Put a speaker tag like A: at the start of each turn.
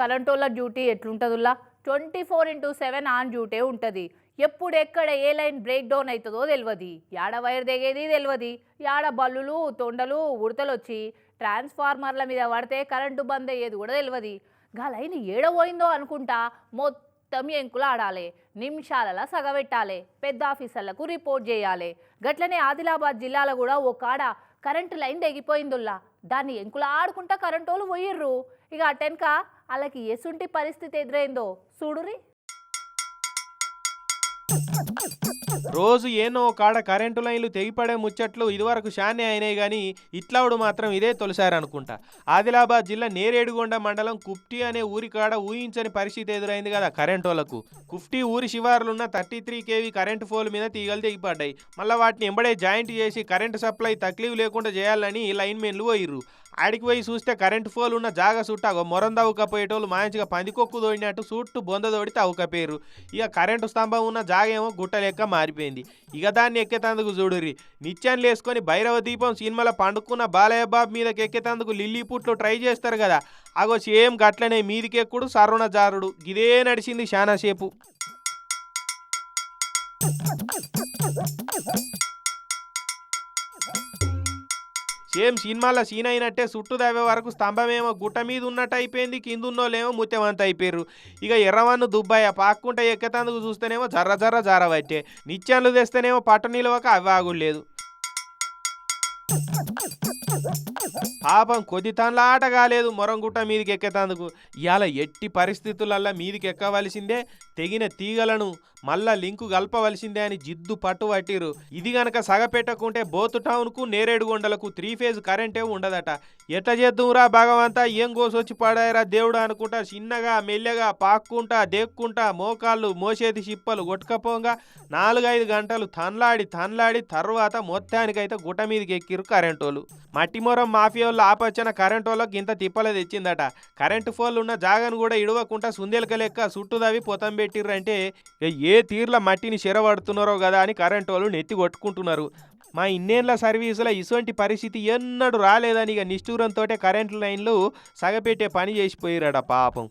A: కరెంటోళ్ళ duty ఎట్లుంటుందిలా twenty four into seven on duty ఉంటుంది. ఎప్పుడు ఎక్కడ ఏ లైన్ బ్రేక్ డౌన్ అవుతుందో తెలియదు యాడ వైర్ దిగేది తెలియదు యాడ బల్లులు తొండలు ఉడతలు వచ్చి ట్రాన్స్ఫార్మర్ల మీద పడితే కరెంటు బంద్ అయ్యేది కూడా తెలియదు గా లైన్ ఏడ పోయిందో అనుకుంటా మొత్తం ఎంకులు ఆడాలి. నిమిషాలలో సగబెట్టాలి. పెద్ద ఆఫీసర్లకు రిపోర్ట్ చేయాలి. గట్లనే ఆదిలాబాద్ జిల్లాలో కూడా ఓ కాడ కరెంటు లైన్ తెగిపోయిందుల్లా. దాన్ని ఎంకులు ఆడుకుంటా కరెంటు వాళ్ళు పోయిర్రు ఇక అటెన్క వాళ్ళకి ఎసుంటి పరిస్థితి ఎదురైందో చూడురి
B: రోజు ఏనో కాడ కరెంటు లైన్లు తెగిపడే ముచ్చట్లు ఇదివరకు షానే అయినాయి కానీ ఇట్లావుడు మాత్రం ఇదే తొలిసారనుకుంటా. ఆదిలాబాద్ జిల్లా నేరేడుగొండ మండలం కుఫ్టీ అనే ఊరి కాడ ఊహించని పరిస్థితి ఎదురైంది కదా కరెంటు వాళ్ళకు కుఫ్టీ ఊరి శివారులున్న thirty three KV current pole మీద తీగలు తెగిపడ్డాయి. మళ్ళీ వాటిని ఎంబడే జాయింట్ చేసి కరెంటు సప్లై తక్లీఫ్ లేకుండా చేయాలని లైన్ మెన్లు పోయిర్రు ఆడికి పోయి చూస్తే కరెంటు ఫోల్ ఉన్న జాగ చుట్టా మొరం తవ్వుకపోయేటోళ్ళు మంచిగా పందికొక్కు తోడినట్టు చుట్టూ బొంద తోడి తవ్వుకపోయారు. ఇక కరెంటు స్తంభం ఉన్న జాగ ఏమో గుట్ట లెక్క మారిపోయింది. ఇక దాన్ని ఎక్కేతందుకు చూడుర్రి. నిత్యాన్ని లేసుకొని భైరవ దీపం సినిమాలో పండుకున్న బాలయ్య బాబు మీదకి ఎక్కేతందుకు లిల్లీ పుట్లు ట్రై చేస్తారు కదా. అగో సేమ్ గట్లనే మీదికెక్కుడు సర్వణ జారుడు ఇదే నడిచింది శానాసేపు ఏం సినిమాలో సీన్ అయినట్టే చుట్టూ దావే వరకు స్తంభమేమో గుట్ట మీద ఉన్నట్టు అయిపోయింది కింద ఉన్నోళ్ళేమో ముత్యమంత అయిపోయారు ఇక ఎర్రవన్ను దుబ్బాయ పాక్కుంటే ఎక్కేతందుకు చూస్తేనేమో జర్ర జర్ర జారబట్టే నిత్యాలు తెస్తేనేమో పట్టు నిలవక అవి ఆగులేదు పాపం కొద్ది తనలాట కాలేదు మొరంగుట్ట మీదికి ఎక్కేతందుకు ఇవాళ ఎట్టి పరిస్థితులల్లా మీదికి ఎక్కవలసిందే తెగిన తీగలను మళ్ళా లింకు కలపవలసిందే అని జిద్దు పట్టు పట్టిరు. ఇది గనక సగపెట్టకుంటే బోతు టౌన్కు నేరేడుగొండలకు త్రీ ఫేజ్ కరెంటే ఉండదట. ఎట్ట చేద్దుంరా భగవంతా? ఏం కోసొచ్చి పడాయరా దేవుడు అనుకుంటా చిన్నగా మెల్లగా పాక్కుంటా దేక్కుంటా మోకాళ్ళు మోసేది చిప్పలు కొట్టుకపోగా నాలుగైదు గంటలు తన్లాడి తన్లాడి తర్వాత మొత్తానికైతే గుట్ట మీదకి ఎక్కిరు కరెంటోళ్ళు మట్టిమొరం మాఫియోళ్ళు ఆపొచ్చిన కరెంటు వాళ్ళకి ఇంత తిప్పలు తెచ్చిందట. కరెంటు ఫోన్లు ఉన్న జాగను కూడా ఇడవకుండా సుందేలుక లెక్క చుట్టుదవి పొతం పెట్టిర్రంటే ఏ తీర్ల మట్టిని చెరవడుతున్నారో కదా అని కరెంటు వాళ్ళు నెత్తి కొట్టుకుంటున్నారు. మా ఇన్నేళ్ళ సర్వీసుల ఇటువంటి పరిస్థితి ఎన్నడూ రాలేదని ఇక నిష్ఠూరంతో కరెంటు లైన్లు సగపెట్టే పని చేసిపోయిరాడ పాపం.